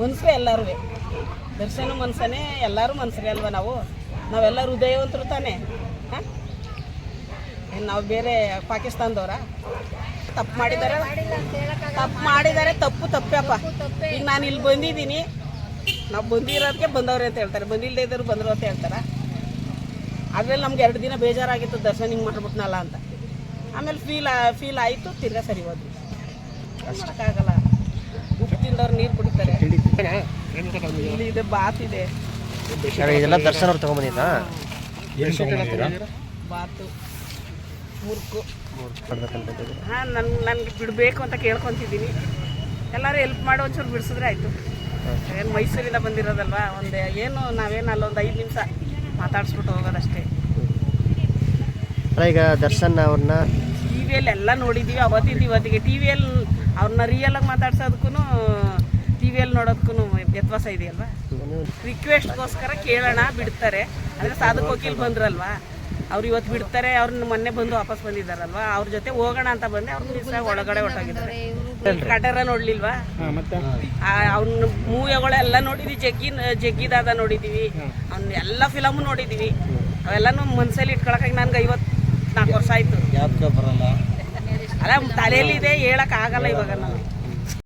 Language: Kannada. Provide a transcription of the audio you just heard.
ಮನ್ಸರೇ ಎಲ್ಲರೂ ದರ್ಶನ ಮನ್ಸನೇ ಎಲ್ಲರೂ ಮನ್ಸರೇ ಅಲ್ವ ನಾವು? ನಾವೆಲ್ಲ ಹೃದಯವಂತರು ತಾನೇ. ಹಾಂ? ಏನು ನಾವು ಬೇರೆ ಪಾಕಿಸ್ತಾನದವ್ರ? ತಪ್ಪು ಮಾಡಿದ್ದಾರೆ ತಪ್ಪು ಮಾಡಿದ್ದಾರೆ ತಪ್ಪು ತಪ್ಪಪ್ಪ. ಈಗ ನಾನು ಇಲ್ಲಿ ಬಂದಿದ್ದೀನಿ. ನಾವು ಬಂದಿರೋದಕ್ಕೆ ಬಂದವ್ರೆ ಅಂತ ಹೇಳ್ತಾರೆ. ಬಂದಿಲ್ಲದೆ ಇದ್ದರು ಬಂದರು ಅಂತ ಹೇಳ್ತಾರೆ. ಅದರಲ್ಲಿ ನಮ್ಗೆ ಎರಡು ದಿನ ಬೇಜಾರಾಗಿತ್ತು ದರ್ಶನ ಹಿಂಗೆ ಮಾಡ್ಬಿಟ್ನಲ್ಲ ಅಂತ. ಆಮೇಲೆ ಫೀಲ್ ಫೀಲ್ ಆಯಿತು ತಿರ್ಗಾ ಸರಿ ಹೋದ್ವಿ. ಮಾಡೋಕ್ಕಾಗಲ್ಲ. ಉಪ್ಪು ತಿಂದವ್ರು ನೀರು ಕುಡಿತಾರೆ. ಇಲ್ಲಿ ಇದೆ ಬಾತ್ ಇದೆ. ಇದೆಲ್ಲ ದರ್ಶನ ಅವ್ರು ತಗೊಂಬಂದಿದ್ದಾ ಬಾತು. ಮುರ್ಕು. ಹಾಂ ನನ್ ನನಗೆ ಬಿಡಬೇಕು ಅಂತ ಕೇಳ್ಕೊತಿದ್ದೀನಿ. ಎಲ್ಲರೂ ಹೆಲ್ಪ್ ಮಾಡಿ ಒಂಚೂರು ಬಿಡಿಸಿದ್ರೆ ಆಯಿತು. ಏನು ಮೈಸೂರಿಂದ ಬಂದಿರೋದಲ್ವಾ? ಒಂದು ಏನು ನಾವೇನು ಅಲ್ಲೊಂದು ಐದು ನಿಮಿಷ ಮಾತಾಡಿಸ್ಬಿಟ್ಟು ಹೋಗೋದಷ್ಟೇ. ಈಗ ದರ್ಶನ್ ಅವ್ರನ್ನ ವಿಯಲ್ಲಿ ಎಲ್ಲ ನೋಡಿದ್ದೀವಿ ಅವತ್ತಿಂದ ಇವತ್ತಿಗೆ ಟಿ ವಿಯಲ್ಲಿ ಅವ್ರನ್ನ ಆಗಿ ಮಾತಾಡ್ಸೋದಕ್ಕೂ ಟಿ ವಿಯಲ್ಲಿ ನೋಡೋದಕ್ಕೂ ವ್ಯತ್ಯಾಸ ಇದೆಯಲ್ವಾ? ರಿಕ್ವೆಸ್ಟ್ಗೋಸ್ಕರ ಕೇಳೋಣ ಬಿಡ್ತಾರೆ. ಅಂದರೆ ಸಾಧಕ್ ವಕೀಲ್ ಬಂದ್ರಲ್ವಾ? ಅವ್ರು ಇವತ್ತು ಬಿಡ್ತಾರೆ ಅವ್ರನ್ನ ಮೊನ್ನೆ ಬಂದು ವಾಪಸ್ ಬಂದಿದ್ದಾರಲ್ವಾ? ಅವ್ರ ಜೊತೆ ಹೋಗೋಣ ಅಂತ ಬಂದೆ ಅವ್ರ ದಿವಸ ಒಳಗಡೆ ಹೊಟ್ಟೋಗಿದ್ದಾರೆ ಕಟರ ನೋಡ್ಲಿಲ್ವಾ? ಅವ್ನ ಮೂವಿಗಳೆಲ್ಲ ನೋಡಿದ್ವಿ ಜಗ್ಗಿ ಜಗ್ಗಿದಾದ ನೋಡಿದ್ದೀವಿ ಅವ್ನ ಎಲ್ಲ ಫಿಲಮು ನೋಡಿದ್ದೀವಿ ಅವೆಲ್ಲನೂ ಮನ್ಸಲ್ಲಿ ಇಟ್ಕೊಳಕಾಗಿ ನನ್ಗೆ ಐವತ್ತು ಬರಲ್ಲ. ಅಲ್ಲ ತಲೆಯಲ್ಲಿದೆ ಹೇಳಕ್ ಆಗಲ್ಲ ಇವಾಗ ನಾವು